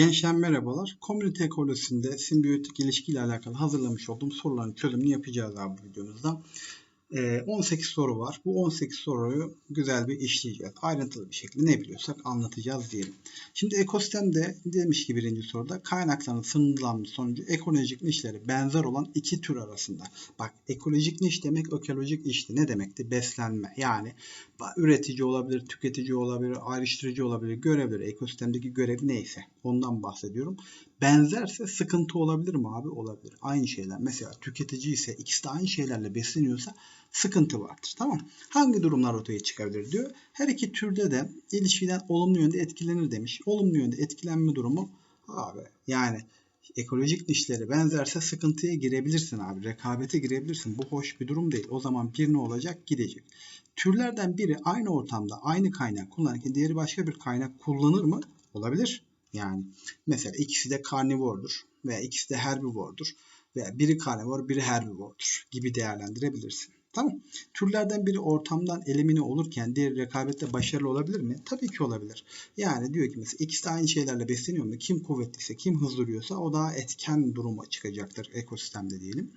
Gençler merhabalar. Komünite ekolojisinde simbiyotik ilişki ile alakalı hazırlamış olduğum soruların çözümünü yapacağız abi bu videomuzda. 18 ee, soru var. Bu 18 soruyu güzel bir işleyeceğiz. Ayrıntılı bir şekilde ne biliyorsak anlatacağız diyelim. Şimdi ekosistemde demiş ki birinci soruda kaynakların sınırlanması sonucu ekolojik nişleri benzer olan iki tür arasında. Bak ekolojik niş demek ekolojik işti. Ne demekti? Beslenme. Yani üretici olabilir, tüketici olabilir, ayrıştırıcı olabilir, görevleri, ekosistemdeki görevi neyse ondan bahsediyorum. Benzerse sıkıntı olabilir mi abi? Olabilir. Aynı şeyler. Mesela tüketici ise ikisi de aynı şeylerle besleniyorsa sıkıntı vardır. Tamam Hangi durumlar ortaya çıkabilir diyor. Her iki türde de ilişkiden olumlu yönde etkilenir demiş. Olumlu yönde etkilenme durumu abi yani ekolojik dişleri benzerse sıkıntıya girebilirsin abi. Rekabete girebilirsin. Bu hoş bir durum değil. O zaman bir ne olacak? Gidecek. Türlerden biri aynı ortamda aynı kaynak kullanırken diğeri başka bir kaynak kullanır mı? Olabilir. Yani mesela ikisi de karnivordur veya ikisi de herbivordur veya biri karnivor biri herbivordur gibi değerlendirebilirsin. Tamam. Türlerden biri ortamdan elimine olurken diğer rekabette başarılı olabilir mi? Tabii ki olabilir. Yani diyor ki mesela ikisi de aynı şeylerle besleniyor mu? Kim kuvvetliyse, kim hızlı yürüyorsa o daha etken duruma çıkacaktır ekosistemde diyelim.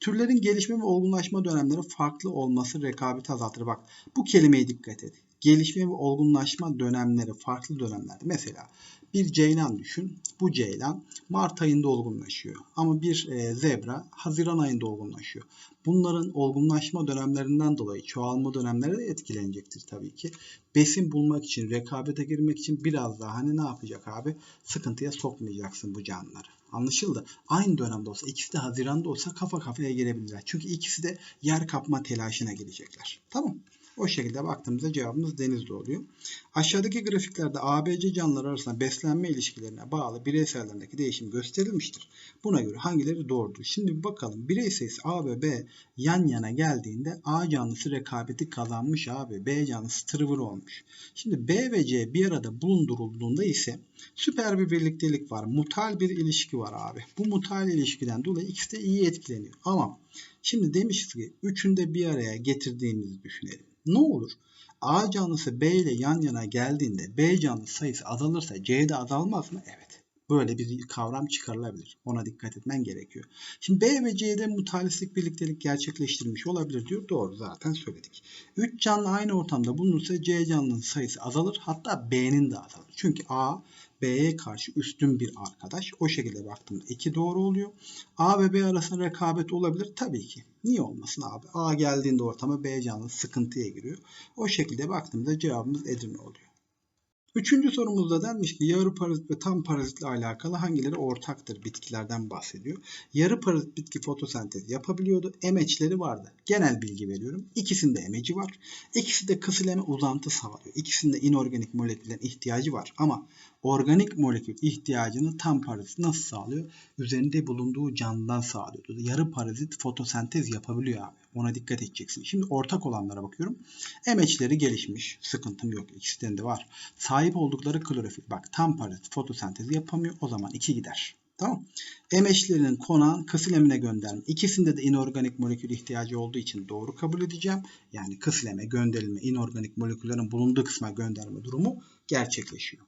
Türlerin gelişme ve olgunlaşma dönemleri farklı olması rekabeti azaltır. Bak bu kelimeye dikkat et. Gelişme ve olgunlaşma dönemleri farklı dönemlerde. Mesela bir ceylan düşün. Bu ceylan Mart ayında olgunlaşıyor. Ama bir e, zebra Haziran ayında olgunlaşıyor. Bunların olgunlaşma dönemlerinden dolayı çoğalma dönemleri de etkilenecektir tabii ki. Besin bulmak için, rekabete girmek için biraz daha hani ne yapacak abi? Sıkıntıya sokmayacaksın bu canlıları. Anlaşıldı. Aynı dönemde olsa, ikisi de Haziran'da olsa kafa kafaya girebilirler. Çünkü ikisi de yer kapma telaşına girecekler. Tamam o şekilde baktığımızda cevabımız denizde oluyor. Aşağıdaki grafiklerde ABC canlılar arasında beslenme ilişkilerine bağlı bireysellerindeki değişim gösterilmiştir. Buna göre hangileri doğrudur? Şimdi bir bakalım. Birey sayısı A ve B yan yana geldiğinde A canlısı rekabeti kazanmış A ve B canlısı tırvır olmuş. Şimdi B ve C bir arada bulundurulduğunda ise süper bir birliktelik var. Mutal bir ilişki var abi. Bu mutal ilişkiden dolayı ikisi de iyi etkileniyor. Ama şimdi demişiz ki üçünü bir araya getirdiğimizi düşünelim. Ne olur? A canlısı B ile yan yana geldiğinde B canlısı sayısı azalırsa C de azalmaz mı? Evet. Böyle bir kavram çıkarılabilir. Ona dikkat etmen gerekiyor. Şimdi B ve C'de mutalistlik birliktelik gerçekleştirmiş olabilir diyor. Doğru zaten söyledik. 3 canlı aynı ortamda bulunursa C canlının sayısı azalır. Hatta B'nin de azalır. Çünkü A B'ye karşı üstün bir arkadaş. O şekilde baktığımda 2 doğru oluyor. A ve B arasında rekabet olabilir. Tabii ki. Niye olmasın abi? A geldiğinde ortama B canlı sıkıntıya giriyor. O şekilde baktığımda cevabımız Edirne oluyor. Üçüncü sorumuzda denmiş ki yarı parazit ve tam parazitle alakalı hangileri ortaktır bitkilerden bahsediyor. Yarı parazit bitki fotosentez yapabiliyordu. Emeçleri vardı. Genel bilgi veriyorum. İkisinde emeci var. İkisi de kısıleme uzantı sağlıyor. İkisinde inorganik moleküllerin ihtiyacı var. Ama organik molekül ihtiyacını tam parazit nasıl sağlıyor? Üzerinde bulunduğu canlıdan sağlıyordu. Yarı parazit fotosentez yapabiliyor abi. Ona dikkat edeceksin. Şimdi ortak olanlara bakıyorum. Emeçleri gelişmiş. Sıkıntım yok. İkisinden de var. Sahip oldukları klorofil. Bak tam parazit fotosentez yapamıyor. O zaman iki gider. Tamam. Emeçlerinin konağın kısılemine gönderme. İkisinde de inorganik molekül ihtiyacı olduğu için doğru kabul edeceğim. Yani kısıleme, gönderilme, inorganik moleküllerin bulunduğu kısma gönderme durumu gerçekleşiyor.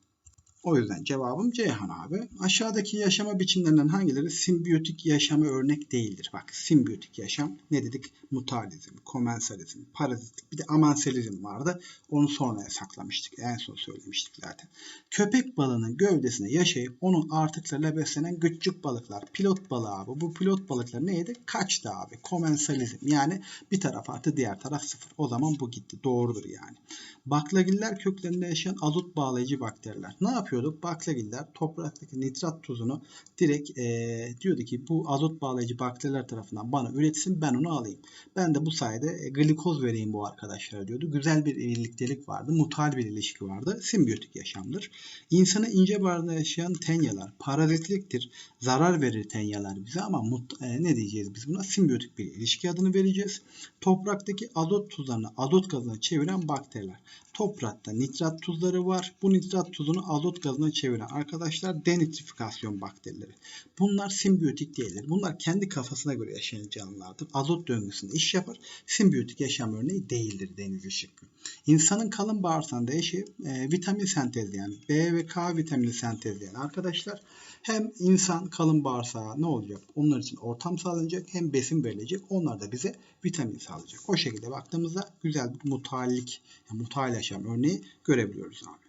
O yüzden cevabım Ceyhan abi. Aşağıdaki yaşama biçimlerinden hangileri simbiyotik yaşama örnek değildir? Bak simbiyotik yaşam ne dedik? Mutalizm, komensalizm, parazitlik bir de amanselizm vardı. Onu sonraya saklamıştık. En son söylemiştik zaten. Köpek balığının gövdesine yaşayıp onun artıklarıyla beslenen küçük balıklar. Pilot balığı abi. Bu pilot balıklar neydi? Kaçtı abi. Komensalizm. Yani bir taraf artı diğer taraf sıfır. O zaman bu gitti. Doğrudur yani. Baklagiller köklerinde yaşayan azot bağlayıcı bakteriler. Ne yapıyor? Yapıyorduk. Baklagiller topraktaki nitrat tuzunu direkt e, diyordu ki bu azot bağlayıcı bakteriler tarafından bana üretsin ben onu alayım. Ben de bu sayede e, glikoz vereyim bu arkadaşlara diyordu. Güzel bir birliktelik vardı. Mutal bir ilişki vardı. Simbiyotik yaşamdır. İnsanı ince bağırda yaşayan tenyalar parazitliktir. Zarar verir tenyalar bize ama mut, e, ne diyeceğiz biz buna? Simbiyotik bir ilişki adını vereceğiz. Topraktaki azot tuzlarını azot gazına çeviren bakteriler. Toprakta nitrat tuzları var. Bu nitrat tuzunu azot gazına çeviren arkadaşlar denitrifikasyon bakterileri. Bunlar simbiyotik değildir. Bunlar kendi kafasına göre yaşayan canlılardır. Azot döngüsünde iş yapar. Simbiyotik yaşam örneği değildir deniz ışıklı. İnsanın kalın bağırsağında eşi e, vitamin sentezleyen, B ve K vitamini sentezleyen arkadaşlar hem insan kalın bağırsağı ne olacak? Onlar için ortam sağlanacak hem besin verilecek. Onlar da bize vitamin sağlayacak. O şekilde baktığımızda güzel bir mutallik, yani mutal yaşam örneği görebiliyoruz abi.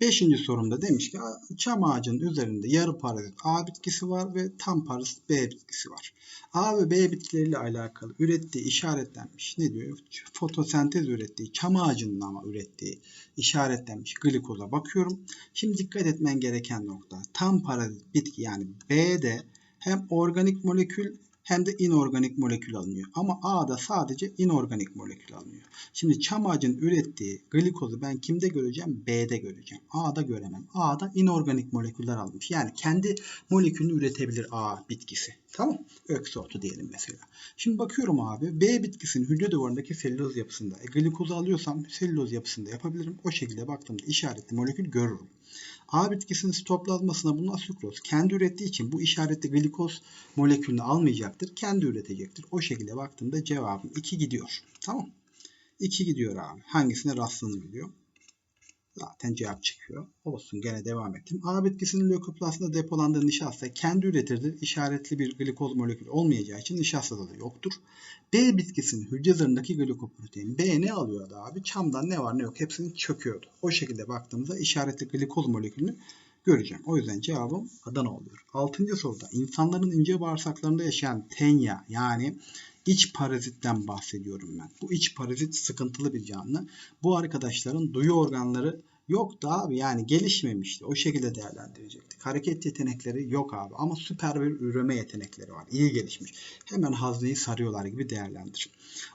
Beşinci sorumda demiş ki çam ağacının üzerinde yarı parazit A bitkisi var ve tam parazit B bitkisi var. A ve B bitkileriyle alakalı ürettiği işaretlenmiş. Ne diyor? Fotosentez ürettiği, çam ağacının ama ürettiği işaretlenmiş glikoza bakıyorum. Şimdi dikkat etmen gereken nokta. Tam parazit bitki yani B'de hem organik molekül hem de inorganik molekül alınıyor. Ama A'da sadece inorganik molekül alınıyor. Şimdi çam ağacının ürettiği glikozu ben kimde göreceğim? B'de göreceğim. A'da göremem. A'da inorganik moleküller almış. Yani kendi molekülünü üretebilir A bitkisi. Tamam. Öksotu diyelim mesela. Şimdi bakıyorum abi B bitkisinin hücre duvarındaki selüloz yapısında. E, glikozu alıyorsam selüloz yapısında yapabilirim. O şekilde baktığımda işaretli molekül görürüm. A bitkisinin sitoplazmasına bulunan sükroz kendi ürettiği için bu işaretli glikoz molekülünü almayacaktır. Kendi üretecektir. O şekilde baktığımda cevabım 2 gidiyor. Tamam. 2 gidiyor abi. Hangisine rastlanabiliyor? Zaten cevap çıkıyor. Olsun gene devam ettim. A bitkisinin lökoplasında depolandığı nişasta kendi üretirdir. İşaretli bir glikoz molekülü olmayacağı için nişastada da yoktur. B bitkisinin hücre zarındaki glikoprotein. B ne alıyordu abi? Çamdan ne var ne yok hepsini çöküyordu. O şekilde baktığımızda işaretli glikoz molekülünü göreceğim. O yüzden cevabım Adana oluyor. Altıncı soruda insanların ince bağırsaklarında yaşayan tenya yani iç parazitten bahsediyorum ben. Bu iç parazit sıkıntılı bir canlı. Bu arkadaşların duyu organları Yok da abi yani gelişmemişti. O şekilde değerlendirecektik. Hareket yetenekleri yok abi ama süper bir üreme yetenekleri var. İyi gelişmiş. Hemen hazneyi sarıyorlar gibi değerlendir.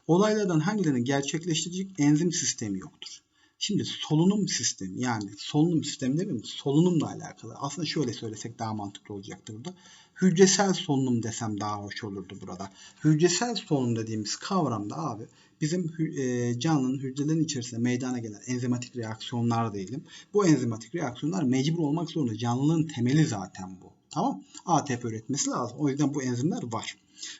Olaylardan hangilerinin gerçekleştirecek enzim sistemi yoktur? Şimdi solunum sistemi yani solunum sistemi değil mi? Solunumla alakalı. Aslında şöyle söylesek daha mantıklı olacaktır burada. Hücresel solunum desem daha hoş olurdu burada. Hücresel solunum dediğimiz kavramda abi bizim e, canlının hücrelerin içerisinde meydana gelen enzimatik reaksiyonlar diyelim. Bu enzimatik reaksiyonlar mecbur olmak zorunda. Canlılığın temeli zaten bu. Tamam? ATP üretmesi lazım. O yüzden bu enzimler var.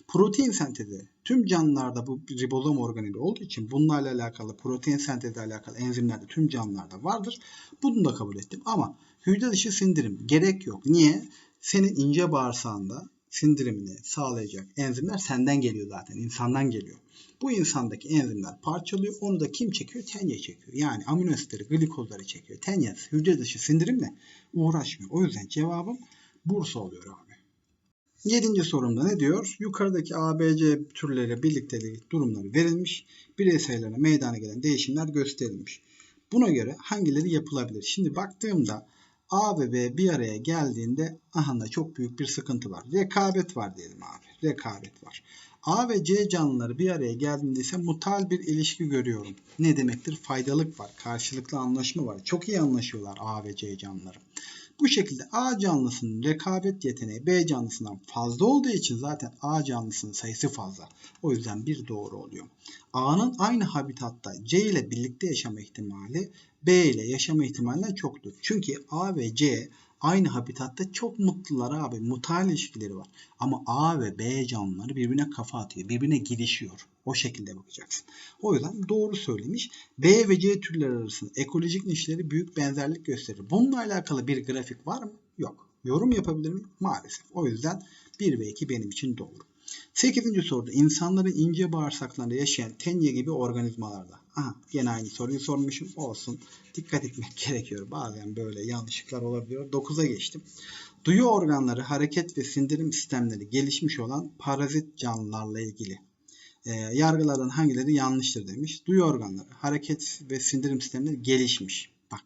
Protein sentezi tüm canlılarda bu ribozom organeli olduğu için bunlarla alakalı protein sentezi alakalı enzimler de tüm canlılarda vardır. Bunu da kabul ettim ama hücre dışı sindirim gerek yok. Niye? Senin ince bağırsağında sindirimini sağlayacak enzimler senden geliyor zaten. insandan geliyor. Bu insandaki enzimler parçalıyor. Onu da kim çekiyor? Tenye çekiyor. Yani amino asitleri, glikozları çekiyor. Tenye hücre dışı sindirimle uğraşmıyor. O yüzden cevabım Bursa oluyor abi. Yedinci sorumda ne diyor? Yukarıdaki ABC türleri birliktelik durumları verilmiş. Bireysellerine meydana gelen değişimler gösterilmiş. Buna göre hangileri yapılabilir? Şimdi baktığımda A ve B bir araya geldiğinde ahanda çok büyük bir sıkıntı var. Rekabet var diyelim abi. Rekabet var. A ve C canlıları bir araya geldiğinde ise mutal bir ilişki görüyorum. Ne demektir? Faydalık var, karşılıklı anlaşma var. Çok iyi anlaşıyorlar A ve C canlıları. Bu şekilde A canlısının rekabet yeteneği B canlısından fazla olduğu için zaten A canlısının sayısı fazla. O yüzden bir doğru oluyor. A'nın aynı habitatta C ile birlikte yaşama ihtimali B ile yaşama ihtimalinden çoktur. Çünkü A ve C aynı habitatta çok mutlular abi. Mutal ilişkileri var. Ama A ve B canlıları birbirine kafa atıyor. Birbirine girişiyor. O şekilde bakacaksın. O yüzden doğru söylemiş. B ve C türleri arasında ekolojik nişleri büyük benzerlik gösterir. Bununla alakalı bir grafik var mı? Yok. Yorum yapabilir miyim? Maalesef. O yüzden 1 ve 2 benim için doğru. 8. soruda insanların ince bağırsaklarında yaşayan tenye gibi organizmalarda. Aha yine aynı soruyu sormuşum. Olsun. Dikkat etmek gerekiyor. Bazen böyle yanlışlıklar olabiliyor. 9'a geçtim. Duyu organları, hareket ve sindirim sistemleri gelişmiş olan parazit canlılarla ilgili e, yargılardan hangileri yanlıştır demiş. Duyu organları, hareket ve sindirim sistemleri gelişmiş. Bak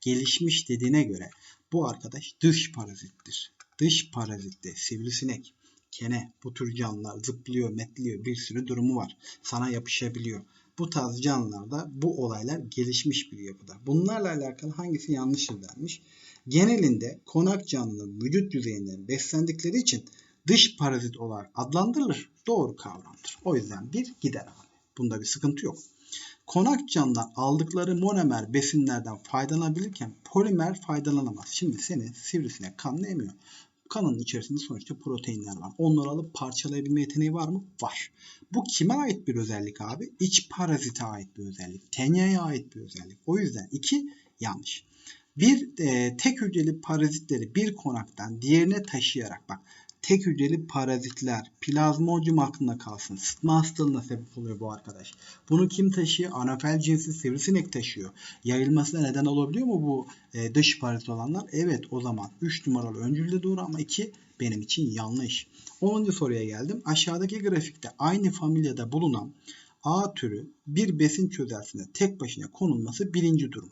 gelişmiş dediğine göre bu arkadaş dış parazittir. Dış parazitte sivrisinek, kene bu tür canlılar zıplıyor, metliyor bir sürü durumu var. Sana yapışabiliyor. Bu tarz canlılarda bu olaylar gelişmiş bir yapıda. Bunlarla alakalı hangisi yanlıştır denmiş. Genelinde konak canlıların vücut yüzeyinden beslendikleri için dış parazit olarak adlandırılır. Doğru kavramdır. O yüzden bir gider abi. Bunda bir sıkıntı yok. Konak canlılar aldıkları monomer besinlerden faydalanabilirken polimer faydalanamaz. Şimdi seni sivrisinek kanlı emiyor. Kanın içerisinde sonuçta proteinler var. Onları alıp parçalayabilme yeteneği var mı? Var. Bu kime ait bir özellik abi? İç parazite ait bir özellik. Tenyaya ait bir özellik. O yüzden iki yanlış. Bir e, tek hücreli parazitleri bir konaktan diğerine taşıyarak bak tek hücreli parazitler plazmodium aklında kalsın. Sıtma hastalığına sebep oluyor bu arkadaş. Bunu kim taşıyor? Anofel cinsi sivrisinek taşıyor. Yayılmasına neden olabiliyor mu bu e, dış parazit olanlar? Evet o zaman 3 numaralı öncülde doğru ama 2 benim için yanlış. 10. soruya geldim. Aşağıdaki grafikte aynı familyada bulunan A türü bir besin çözeltisine tek başına konulması birinci durum.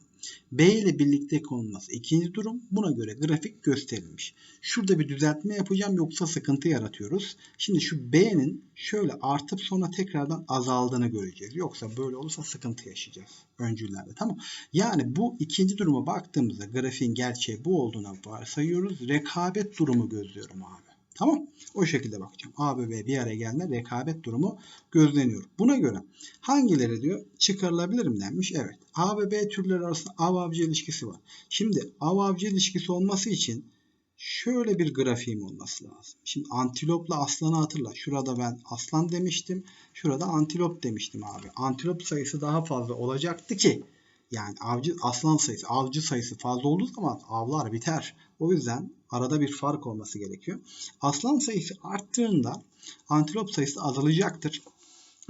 B ile birlikte konulması ikinci durum. Buna göre grafik gösterilmiş. Şurada bir düzeltme yapacağım yoksa sıkıntı yaratıyoruz. Şimdi şu B'nin şöyle artıp sonra tekrardan azaldığını göreceğiz. Yoksa böyle olursa sıkıntı yaşayacağız öncüllerde. Tamam. Yani bu ikinci duruma baktığımızda grafiğin gerçeği bu olduğuna varsayıyoruz. Rekabet durumu gözlüyorum abi. Tamam. O şekilde bakacağım. A ve B bir araya gelme rekabet durumu gözleniyor. Buna göre hangileri diyor çıkarılabilir mi denmiş. Evet. A ve B türleri arasında av avcı ilişkisi var. Şimdi av avcı ilişkisi olması için şöyle bir grafiğim olması lazım. Şimdi antilopla aslanı hatırla. Şurada ben aslan demiştim. Şurada antilop demiştim abi. Antilop sayısı daha fazla olacaktı ki yani avcı aslan sayısı, avcı sayısı fazla olduğu zaman avlar biter. O yüzden arada bir fark olması gerekiyor. Aslan sayısı arttığında antilop sayısı azalacaktır.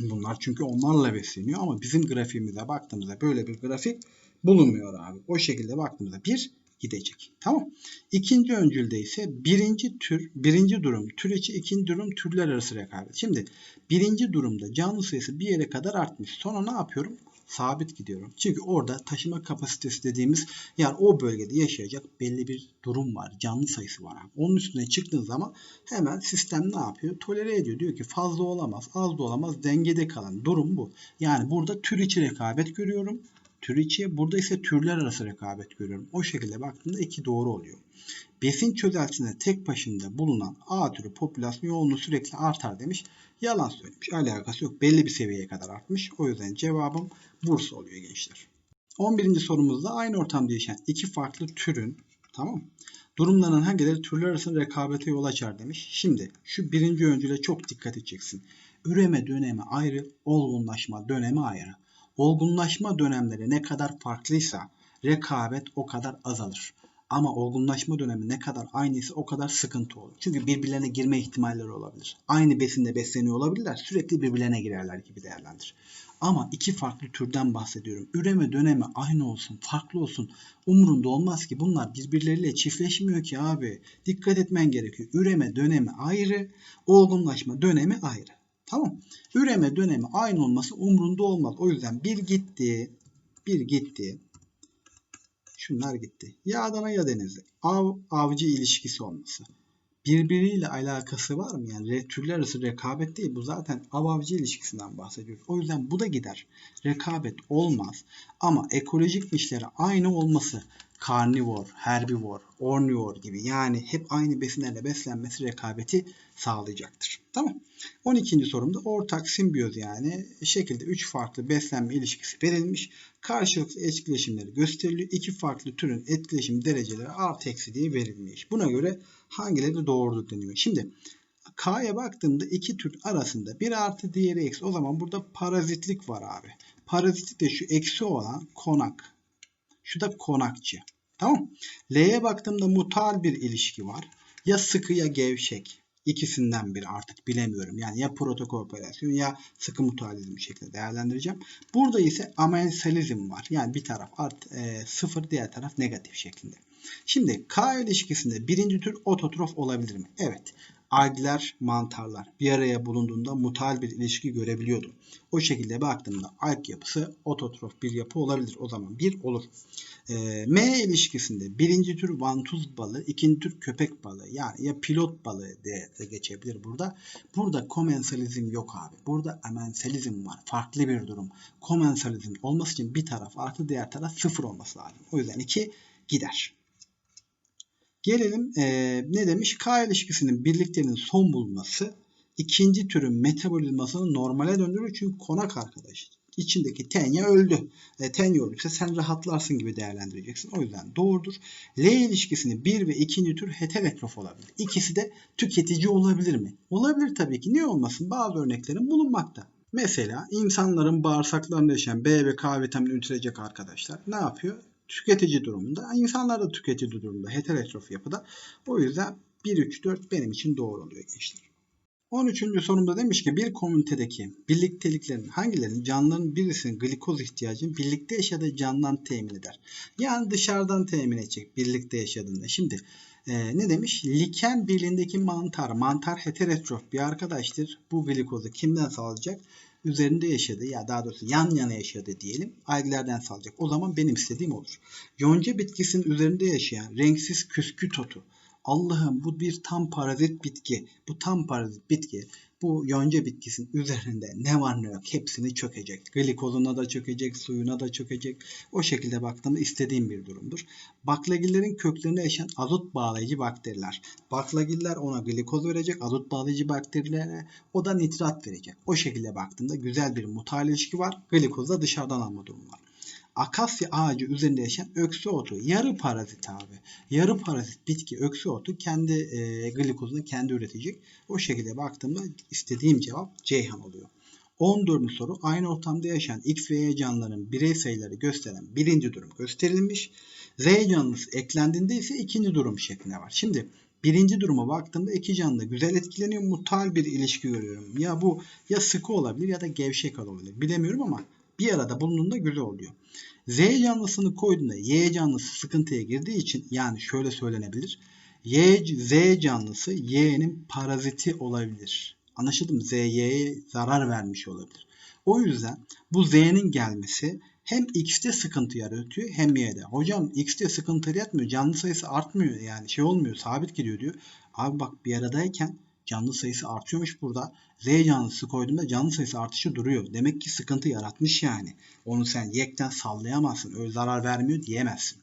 Bunlar çünkü onlarla besleniyor ama bizim grafiğimize baktığımızda böyle bir grafik bulunmuyor abi. O şekilde baktığımızda bir gidecek. Tamam. İkinci öncülde ise birinci tür, birinci durum, tür içi ikinci durum, türler arası rekabet. Şimdi birinci durumda canlı sayısı bir yere kadar artmış. Sonra ne yapıyorum? Sabit gidiyorum. Çünkü orada taşıma kapasitesi dediğimiz yani o bölgede yaşayacak belli bir durum var. Canlı sayısı var. Onun üstüne çıktığın zaman hemen sistem ne yapıyor? Tolere ediyor. Diyor ki fazla olamaz, az da olamaz, dengede kalan durum bu. Yani burada tür içi rekabet görüyorum. Tür içi, burada ise türler arası rekabet görüyorum. O şekilde baktığımda iki doğru oluyor. Besin çözeltisinde tek başında bulunan A türü popülasyon yoğunluğu sürekli artar demiş. Yalan söylemiş. Alakası yok. Belli bir seviyeye kadar artmış. O yüzden cevabım Bursa oluyor gençler. 11. sorumuzda aynı ortamda yaşayan iki farklı türün tamam durumlarının hangileri türler arasında rekabete yol açar demiş. Şimdi şu birinci öncüle çok dikkat edeceksin. Üreme dönemi ayrı, olgunlaşma dönemi ayrı. Olgunlaşma dönemleri ne kadar farklıysa rekabet o kadar azalır. Ama olgunlaşma dönemi ne kadar aynıysa o kadar sıkıntı olur. Çünkü birbirlerine girme ihtimalleri olabilir. Aynı besinde besleniyor olabilirler. Sürekli birbirlerine girerler gibi değerlendir. Ama iki farklı türden bahsediyorum. Üreme dönemi aynı olsun, farklı olsun. Umurunda olmaz ki bunlar birbirleriyle çiftleşmiyor ki abi. Dikkat etmen gerekiyor. Üreme dönemi ayrı, olgunlaşma dönemi ayrı. Tamam. Üreme dönemi aynı olması umrunda olmaz. O yüzden bir gitti, bir gitti. Şunlar gitti. Ya Adana ya Denizli. Av, avcı ilişkisi olması birbiriyle alakası var mı? Yani türler arası rekabet değil. Bu zaten av-avcı ilişkisinden bahsediyoruz. O yüzden bu da gider. Rekabet olmaz. Ama ekolojik işlere aynı olması karnivor, herbivor, ornivor gibi yani hep aynı besinlerle beslenmesi rekabeti sağlayacaktır. Tamam. 12. sorumda ortak simbiyoz yani şekilde 3 farklı beslenme ilişkisi verilmiş. Karşılıklı etkileşimleri gösteriliyor. İki farklı türün etkileşim dereceleri artı eksi diye verilmiş. Buna göre hangileri doğrudur deniyor. Şimdi K'ya baktığımda iki tür arasında bir artı diğeri eksi. O zaman burada parazitlik var abi. Parazitlik de şu eksi olan konak. Şu da konakçı. Tamam. L'ye baktığımda mutal bir ilişki var. Ya sıkı ya gevşek. İkisinden biri artık bilemiyorum. Yani ya protokooperasyon ya sıkı mutualizm şeklinde değerlendireceğim. Burada ise amensalizm var. Yani bir taraf art, e, sıfır diğer taraf negatif şeklinde. Şimdi K ilişkisinde birinci tür ototrof olabilir mi? Evet. Algler, mantarlar bir araya bulunduğunda mutal bir ilişki görebiliyordum. O şekilde baktığımda alg yapısı ototrof bir yapı olabilir. O zaman bir olur. E, M ilişkisinde birinci tür vantuz balığı, ikinci tür köpek balığı yani ya pilot balığı diye de geçebilir burada. Burada komensalizm yok abi. Burada amensalizm var. Farklı bir durum. Komensalizm olması için bir taraf artı diğer taraf sıfır olması lazım. O yüzden iki gider. Gelelim e, ne demiş? K ilişkisinin birliklerinin son bulması ikinci türün metabolizmasını normale döndürür çünkü konak arkadaş. içindeki tenya öldü. E, tenya öldüyse sen rahatlarsın gibi değerlendireceksin. O yüzden doğrudur. L ilişkisini bir ve ikinci tür heterotrof olabilir. İkisi de tüketici olabilir mi? Olabilir tabii ki. Niye olmasın? Bazı örneklerin bulunmakta. Mesela insanların bağırsaklarında yaşayan B ve K vitamini üretilecek arkadaşlar ne yapıyor? Tüketici durumunda. İnsanlar da tüketici durumunda. Heterotrof yapıda. O yüzden 1, 3, 4 benim için doğru oluyor gençler. 13. sorumda demiş ki bir komünitedeki birlikteliklerin hangilerinin canlıların birisinin glikoz ihtiyacını birlikte yaşadığı canlıdan temin eder? Yani dışarıdan temin edecek birlikte yaşadığında. Şimdi e, ne demiş? Liken birliğindeki mantar, mantar heterotrof bir arkadaştır. Bu glikozu kimden sağlayacak? Üzerinde yaşadığı ya daha doğrusu yan yana yaşadığı diyelim alglerden sağlayacak. O zaman benim istediğim olur. Yonca bitkisinin üzerinde yaşayan renksiz küsküt otu Allah'ım bu bir tam parazit bitki. Bu tam parazit bitki bu yonca bitkisinin üzerinde ne var ne yok hepsini çökecek. Glikozuna da çökecek, suyuna da çökecek. O şekilde baktığımda istediğim bir durumdur. Baklagillerin köklerine yaşayan azot bağlayıcı bakteriler. Baklagiller ona glikoz verecek, azot bağlayıcı bakterilere o da nitrat verecek. O şekilde baktığımda güzel bir mutal ilişki var. Glikoz dışarıdan alma durumu var akasya ağacı üzerinde yaşayan öksü otu. Yarı parazit abi. Yarı parazit bitki öksü otu kendi e, glikozunu kendi üretecek. O şekilde baktığımda istediğim cevap Ceyhan oluyor. 14. soru aynı ortamda yaşayan X ve Y canlıların birey sayıları gösteren birinci durum gösterilmiş. Z canlısı eklendiğinde ise ikinci durum şeklinde var. Şimdi birinci duruma baktığımda iki canlı güzel etkileniyor. Mutal bir ilişki görüyorum. Ya bu ya sıkı olabilir ya da gevşek olabilir. Bilemiyorum ama bir arada bulunduğunda güzel oluyor. Z canlısını koyduğunda Y canlısı sıkıntıya girdiği için yani şöyle söylenebilir. Y, Z canlısı Y'nin paraziti olabilir. Anlaşıldı mı? Z Y'ye zarar vermiş olabilir. O yüzden bu Z'nin gelmesi hem X'te sıkıntı yaratıyor hem Y'de. Hocam X'te sıkıntı yaratmıyor. Canlı sayısı artmıyor yani şey olmuyor sabit gidiyor diyor. Abi bak bir aradayken canlı sayısı artıyormuş burada. Z canlısı koyduğumda canlı sayısı artışı duruyor. Demek ki sıkıntı yaratmış yani. Onu sen yekten sallayamazsın. Öyle zarar vermiyor diyemezsin.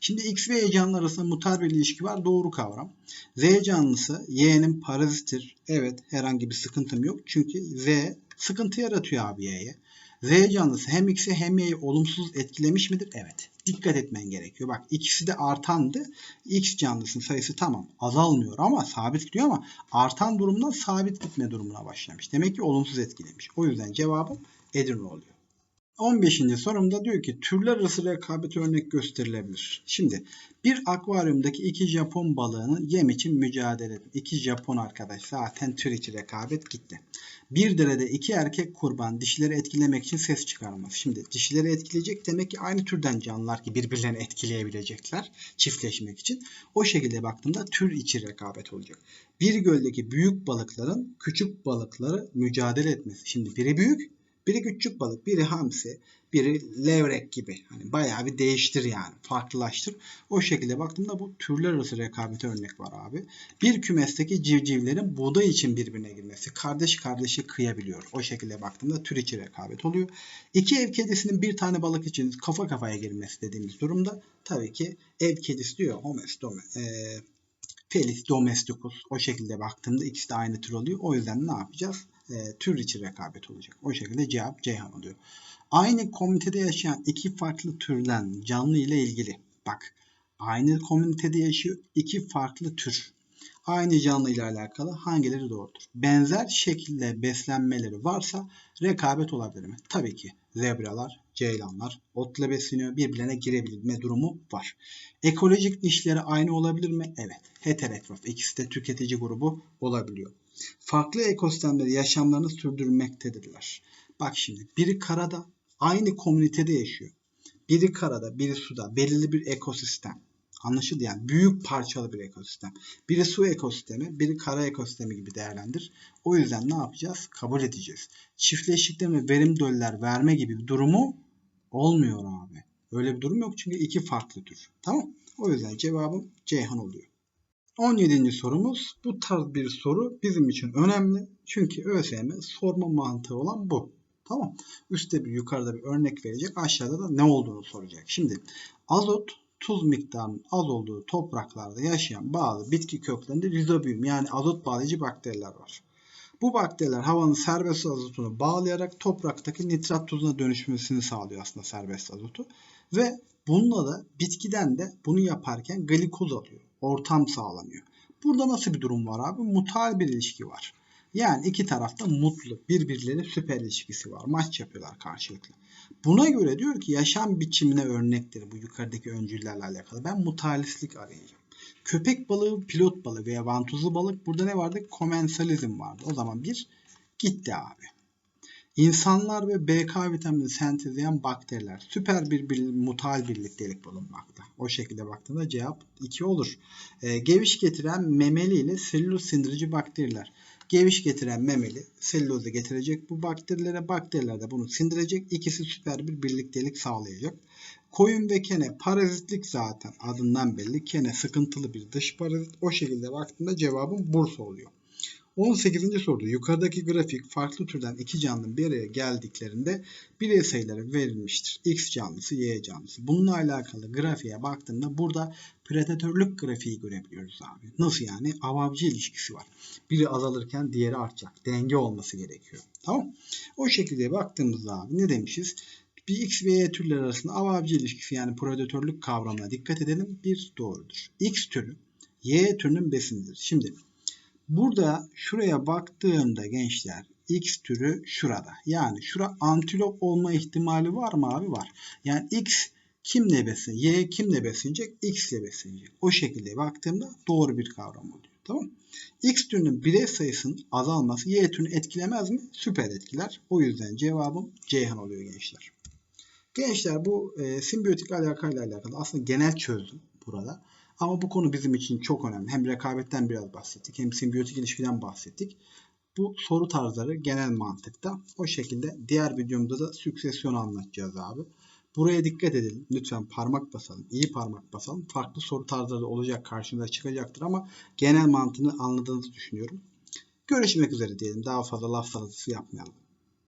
Şimdi X ve Y canlı arasında mutar bir ilişki var. Doğru kavram. Z canlısı Y'nin parazittir. Evet herhangi bir sıkıntım yok. Çünkü Z sıkıntı yaratıyor abi Y'ye. Z canlısı hem X'i hem Y'yi olumsuz etkilemiş midir? Evet. Dikkat etmen gerekiyor. Bak ikisi de artandı. X canlısının sayısı tamam azalmıyor ama sabit gidiyor ama artan durumdan sabit gitme durumuna başlamış. Demek ki olumsuz etkilemiş. O yüzden cevabım Edirne oluyor. 15. sorumda diyor ki türler arası rekabet örnek gösterilebilir. Şimdi bir akvaryumdaki iki Japon balığının yem için mücadele edin. İki Japon arkadaş zaten tür içi rekabet gitti. Bir derede iki erkek kurban dişileri etkilemek için ses çıkarmaz. Şimdi dişileri etkileyecek demek ki aynı türden canlılar ki birbirlerini etkileyebilecekler çiftleşmek için. O şekilde baktığımda tür içi rekabet olacak. Bir göldeki büyük balıkların küçük balıkları mücadele etmesi. Şimdi biri büyük biri küçük balık, biri hamsi, biri levrek gibi. Hani bayağı bir değiştir yani. Farklılaştır. O şekilde baktığımda bu türler arası rekabete örnek var abi. Bir kümesteki civcivlerin buğday için birbirine girmesi. Kardeş kardeşi kıyabiliyor. O şekilde baktığımda tür içi rekabet oluyor. İki ev kedisinin bir tane balık için kafa kafaya girmesi dediğimiz durumda tabii ki ev kedisi diyor. Homes, dome, e, Felis domesticus. O şekilde baktığımda ikisi de aynı tür oluyor. O yüzden ne yapacağız? E, tür içi rekabet olacak. O şekilde cevap Ceyhan oluyor. Aynı komitede yaşayan iki farklı türden canlı ile ilgili. Bak aynı komitede yaşıyor iki farklı tür. Aynı canlı ile alakalı hangileri doğrudur? Benzer şekilde beslenmeleri varsa rekabet olabilir mi? Tabii ki. Zebralar, ceylanlar otla besleniyor. Birbirlerine girebilme durumu var. Ekolojik nişleri aynı olabilir mi? Evet. Heterotrof. İkisi de tüketici grubu olabiliyor farklı ekosistemleri yaşamlarını sürdürmektedirler. Bak şimdi biri karada aynı komünitede yaşıyor. Biri karada, biri suda. Belirli bir ekosistem. Anlaşıldı yani büyük parçalı bir ekosistem. Biri su ekosistemi, biri kara ekosistemi gibi değerlendir. O yüzden ne yapacağız? Kabul edeceğiz. Çiftleşikten ve verim döller verme gibi bir durumu olmuyor abi. Öyle bir durum yok çünkü iki farklı tür. Tamam? O yüzden cevabım Ceyhan oluyor. 17. sorumuz bu tarz bir soru bizim için önemli. Çünkü ÖSYM sorma mantığı olan bu. Tamam. Üstte bir yukarıda bir örnek verecek. Aşağıda da ne olduğunu soracak. Şimdi azot tuz miktarının az olduğu topraklarda yaşayan bazı bitki köklerinde rizobiyum yani azot bağlayıcı bakteriler var. Bu bakteriler havanın serbest azotunu bağlayarak topraktaki nitrat tuzuna dönüşmesini sağlıyor aslında serbest azotu. Ve bununla da bitkiden de bunu yaparken glikoz alıyor. Ortam sağlanıyor. Burada nasıl bir durum var abi? Mutal bir ilişki var. Yani iki tarafta mutlu, birbirleri süper ilişkisi var. Maç yapıyorlar karşılıklı. Buna göre diyor ki yaşam biçimine örnektir bu yukarıdaki öncüllerle alakalı. Ben mutalislik arayacağım. Köpek balığı, pilot balığı veya vantuzlu balık burada ne vardı? Komensalizm vardı. O zaman bir gitti abi. İnsanlar ve BK vitamini sentezleyen bakteriler süper bir, bir mutal birliktelik bulunmakta. O şekilde baktığında cevap 2 olur. E, geviş getiren memeli ile selüloz sindirici bakteriler. Geviş getiren memeli selülozu getirecek bu bakterilere. Bakteriler de bunu sindirecek. İkisi süper bir birliktelik sağlayacak. Koyun ve kene parazitlik zaten adından belli. Kene sıkıntılı bir dış parazit. O şekilde baktığında cevabım Bursa oluyor. 18. soruda yukarıdaki grafik farklı türden iki canlının bir araya geldiklerinde birey sayıları verilmiştir. X canlısı, Y canlısı. Bununla alakalı grafiğe baktığında burada predatörlük grafiği görebiliyoruz abi. Nasıl yani? Avavcı ilişkisi var. Biri azalırken diğeri artacak. Denge olması gerekiyor. Tamam O şekilde baktığımızda abi ne demişiz? Bir X ve Y türleri arasında avavcı ilişkisi yani predatörlük kavramına dikkat edelim. Bir doğrudur. X türü Y türünün besinidir. Şimdi Burada şuraya baktığımda gençler X türü şurada. Yani şura antilop olma ihtimali var mı abi? Var. Yani X kimle besin? Y kimle besinecek? X ile besinecek. O şekilde baktığımda doğru bir kavram oluyor. Tamam X türünün birey sayısının azalması Y türünü etkilemez mi? Süper etkiler. O yüzden cevabım Ceyhan oluyor gençler. Gençler bu e, simbiyotik alakayla alakalı aslında genel çözdüm burada. Ama bu konu bizim için çok önemli. Hem rekabetten biraz bahsettik hem simbiyotik ilişkiden bahsettik. Bu soru tarzları genel mantıkta. O şekilde diğer videomda da süksesyon anlatacağız abi. Buraya dikkat edelim. Lütfen parmak basalım. iyi parmak basalım. Farklı soru tarzları olacak karşımıza çıkacaktır ama genel mantığını anladığınızı düşünüyorum. Görüşmek üzere diyelim. Daha fazla laf salatası yapmayalım.